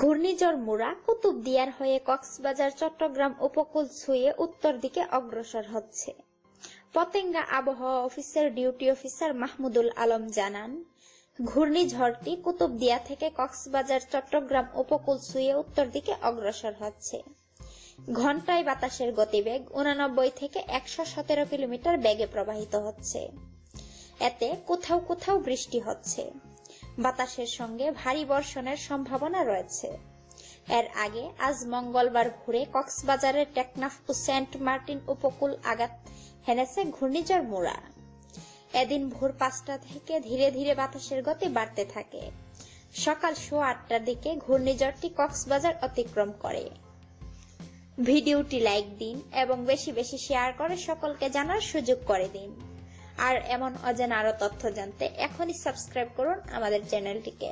ঘূর্ণিঝড় মুরা কুতুবদিয়ার হয়ে কক্সবাজার, চট্টগ্রাম উপকূল ছুঁয়ে উত্তর দিকে অগ্রসর হচ্ছে। পতেঙ্গা আবহাওয়া অফিসের ডিউটি অফিসার মাহমুদুল আলম জানান, ঘূর্ণিঝড়টি কুতুবদিয়া থেকে কক্সবাজার, চট্টগ্রাম উপকূল ছুঁয়ে উত্তর দিকে অগ্রসর হচ্ছে। ঘন্টায় বাতাসের গতিবেগ উনানব্বই থেকে একশো সতেরো কিলোমিটার বেগে প্রবাহিত হচ্ছে। এতে কোথাও কোথাও বৃষ্টি হচ্ছে। বাতাসের সঙ্গে ভারী বর্ষণের সম্ভাবনা রয়েছে। এর আগে আজ মঙ্গলবার ভোরে কক্সবাজারের টেকনাফ ও সেন্ট মার্টিন উপকূল আঘাত হেনেছে ঘূর্ণিঝড় মোড়া এদিন ভোর পাঁচটা থেকে ধীরে ধীরে বাতাসের গতি বাড়তে থাকে। সকাল সোয়া আটটার দিকে ঘূর্ণিঝড়টি কক্সবাজার অতিক্রম করে। ভিডিওটি লাইক দিন এবং বেশি বেশি শেয়ার করে সকলকে জানার সুযোগ করে দিন। আর এমন অজানা আরও তথ্য জানতে এখনই সাবস্ক্রাইব করুন আমাদের চ্যানেলটিকে